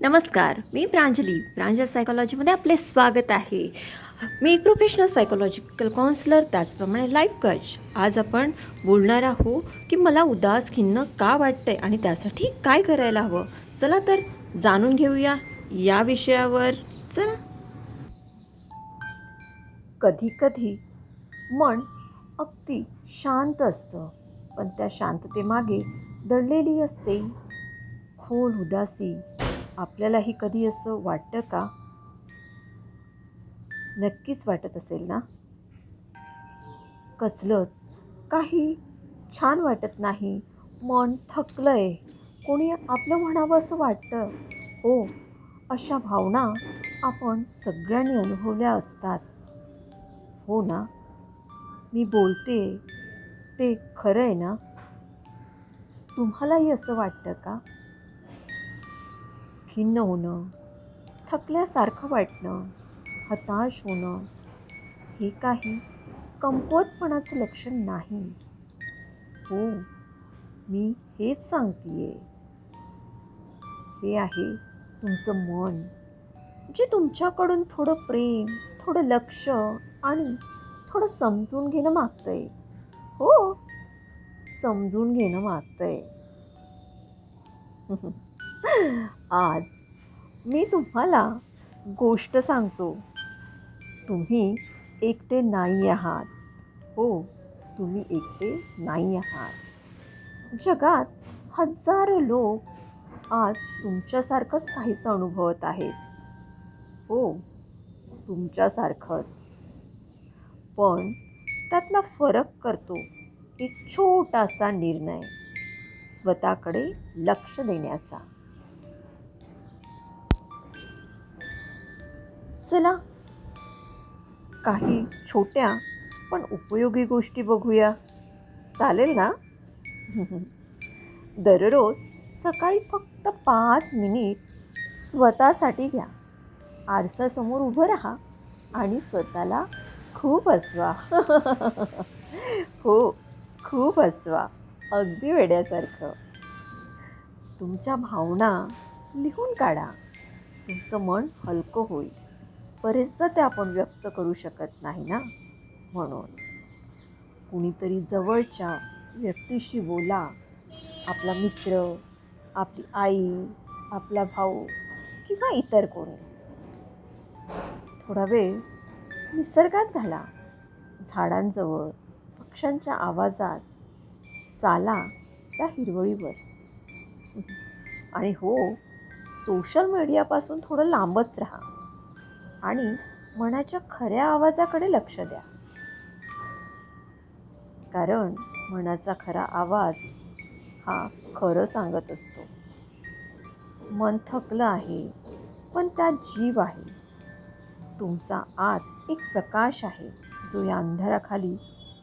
नमस्कार मी प्रांजली. प्रांजल सायकॉलॉजीमध्ये आपले स्वागत आहे. मी प्रोफेशनल सायकोलॉजिकल काउन्सलर त्याचप्रमाणे लाईफ कच आज आपण बोलणार आहोत की मला उदास खिन्न का वाटतंय आणि त्यासाठी काय करायला हवं? चला तर जाणून घेऊया या विषयावर. चला. कधी कधी मन अगदी शांत असतं पण त्या शांततेमागे दडलेली असते. खोल उदासी आपल्यालाही कधी असं वाटतं का? नक्कीच वाटत असेल ना? कसलंच. काही छान वाटत नाही. मन थकलं आहे कोणी आपलं म्हणावं असं वाटतं. हो अशा भावना आपण सगळ्यांनी अनुभवल्या असतात. हो ना? मी बोलते ते खरं आहे ना? तुम्हालाही असं वाटतं का? खिन्न होणं थकल्यासारखं वाटणं हताश होणं हे काही कमकुवतपणाचं लक्षण नाही. हो मी हेच सांगतीये. हे आहे तुमचं मन जे तुमच्याकडून थोडं प्रेम थोडं लक्ष आणि थोडं समजून घेणं मागतंय. हो समजून घेणं मागतंय. आज मी तुम्हाला गोष्ट सांगतो. तुम्ही एकटे नाही आहात. हो तुम्ही एकटे नाही आहात. जगात हजारो लोक आज तुमच्यासारखंच काहीसं अनुभवत आहेत. हो तुमच्यासारखंच. पण त्यातला फरक करतो एक छोटासा निर्णय. स्वतःकडे लक्ष देण्याचा. चला. काही छोट्या पण उपयोगी गोष्टी बघूया. चालेल ना? दररोज सकाळी फक्त पाच मिनिट स्वतःसाठी घ्या. आरसासमोर उभं राहा आणि स्वतःला खूप हसवा. हो खूप हसवा. अगदी वेड्यासारखं. तुमच्या भावना लिहून काढा. तुमचं मन हलकं होईल. बरेचदा ते आपण व्यक्त करू शकत नाही ना? म्हणून कुणीतरी जवळच्या व्यक्तीशी बोला. आपला मित्र आपली आई आपला भाऊ किंवा इतर कोणी. थोडा वेळ निसर्गात घाला. झाडांजवळ पक्ष्यांच्या आवाजात चाला त्या हिरवळीवर. आणि हो सोशल मीडियापासून थोडं लांबच राहा. आणि मनाच्या खऱ्या आवाजाकडे लक्ष द्या. कारण मनाचा खरा आवाज हा खरं सांगत असतो. मन थकलं आहे पण त्यात जीव आहे. तुमचा आत एक प्रकाश आहे जो या अंधाराखाली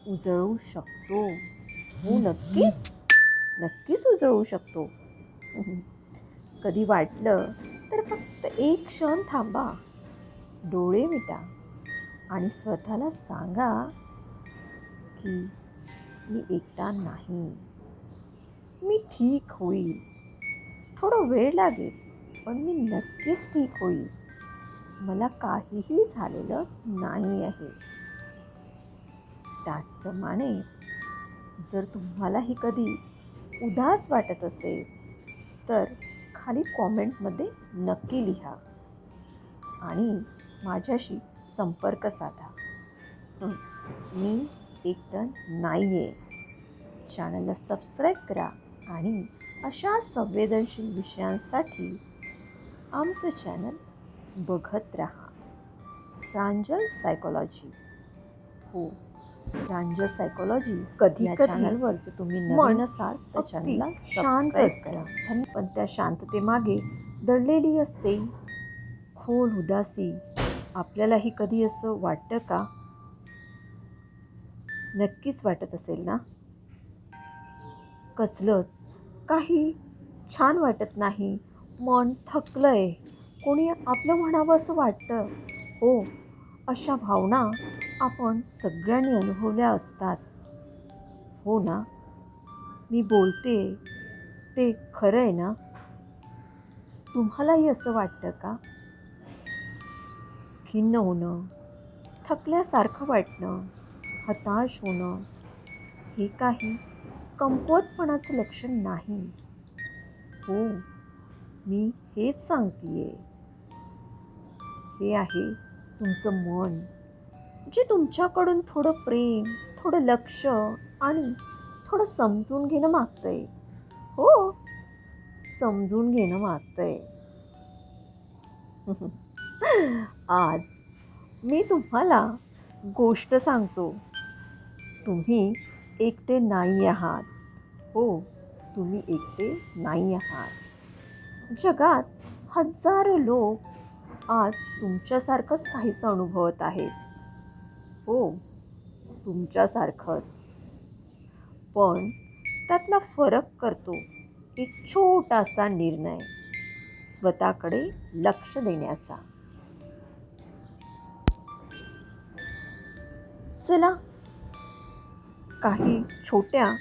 उजळवू शकतो. हो नक्कीच. नक्कीच उजळवू शकतो. कधी वाटलं तर फक्त एक क्षण थांबा. डोळे मिटा आणि स्वतःला सांगा की मी एकटा नाही. मी ठीक होईल. थोडं वेळ लागेल पण मी नक्कीच ठीक होईल. मला काहीही झालेलं नाही आहे. त्याचप्रमाणे जर तुम्हालाही कधी उदास वाटत असेल तर खाली कॉमेंटमध्ये नक्की लिहा. आणि माझ्याशी संपर्क साधा. मी एकटं नाही आहे चॅनलला सबस्क्राईब करा आणि अशा संवेदनशील विषयांसाठी आमचं चॅनल बघत राहा. प्रांजल सायकोलॉजी हो प्रांजल सायकोलॉजी कधी चॅनलवर जर तुम्ही नवीन असाल तर चॅनलला शांत. असतं. पण त्या शांततेमागे दडलेली असते. खोल उदासी आपल्यालाही कधी असं वाटतं का? नक्कीच वाटत असेल ना? कसलंच. काही छान वाटत नाही. मन थकलं आहे कोणी आपलं म्हणावं असं वाटतं. हो अशा भावना आपण सगळ्यांनी अनुभवल्या असतात. हो ना? मी बोलते ते खरं आहे ना? तुम्हालाही असं वाटतं का? खिन्न होणं थकल्यासारखं वाटणं हताश होणं हे काही कमकुवतपणाचं लक्षण नाही. हो मी हेच सांगतीये. हे आहे तुमचं मन जे तुमच्याकडून थोडं प्रेम थोडं लक्ष आणि थोडं समजून घेणं मागतंय. हो समजून घेणं मागतंय. आज मी तुम्हाला गोष्ट सांगतो. तुम्ही एकटे नाही आहात. हो तुम्ही एकटे नाही आहात. जगात हजारो लोक आज तुमच्यासारखंच काहीसं अनुभवत आहेत. हो तुमच्यासारखंच. पण त्यातला फरक करतो एक छोटासा निर्णय. स्वतःकडे लक्ष देण्याचा. चला. काही छोट्या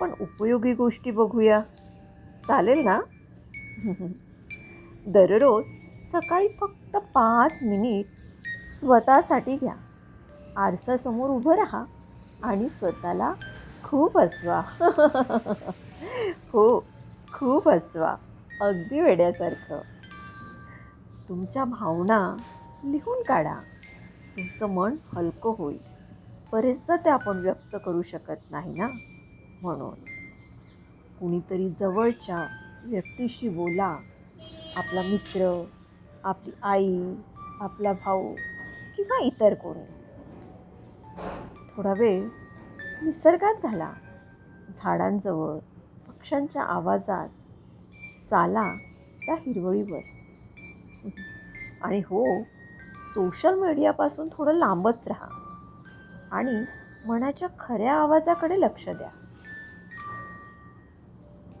पण उपयोगी गोष्टी बघूया. चालेल ना? दररोज सकाळी फक्त पाच मिनिट स्वतःसाठी घ्या. आरसासमोर उभं राहा आणि स्वतःला खूप हसवा. हो खूप हसवा. अगदी वेड्यासारखं. तुमच्या भावना लिहून काढा. तुमचं मन हलकं होईल. बरेचदा ते आपण व्यक्त करू शकत नाही ना? म्हणून कुणीतरी जवळच्या व्यक्तीशी बोला. आपला मित्र आपली आई आपला भाऊ किंवा इतर कोणी. थोडा वेळ निसर्गात घाला. झाडांजवळ पक्ष्यांच्या आवाजात चाला त्या हिरवळीवर. आणि हो सोशल मीडियापासून थोडं लांबच राहा. आणि मनाच्या खऱ्या आवाजाकडे लक्ष द्या.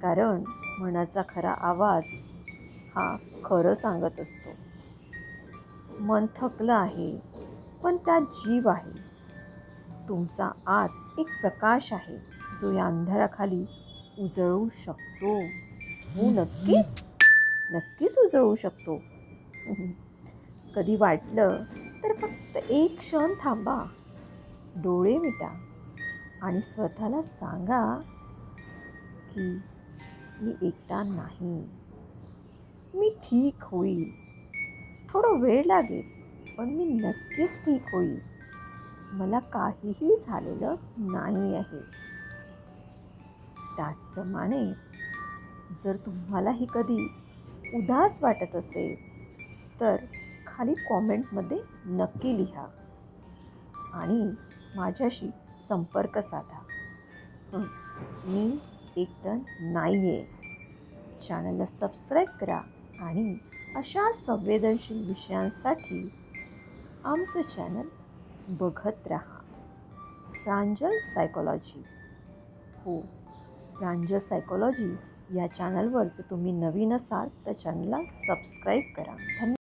कारण मनाचा खरा आवाज हा खरं सांगत असतो. मन थकलं आहे पण त्यात जीव आहे. तुमचा आत एक प्रकाश आहे जो या अंधाराखाली उजळू शकतो. हो नक्कीच. नक्कीच उजळू शकतो. कधी वाटलं तर फक्त एक क्षण थांबा. डोळे मिटा आणि स्वतःला सांगा की मी एकटा नाही. मी ठीक होईल. थोडं वेळ लागेल पण मी नक्कीच ठीक होईल. मला काहीही झालेलं नाही आहे. त्याचप्रमाणे जर तुम्हालाही कधी उदास वाटत असेल तर खाली कॉमेंटमध्ये नक्की लिहा. आणि माझ्याशी संपर्क साधा. मी एकटं नाही आहे चॅनलला सबस्क्राईब करा आणि अशा संवेदनशील विषयांसाठी आमचं चॅनल बघत राहा. प्रांजल सायकोलॉजी. हो प्रांजल सायकोलॉजी या चॅनलवर जर तुम्ही नवीन असाल तर चॅनलला सबस्क्राईब करा. धन्यवाद.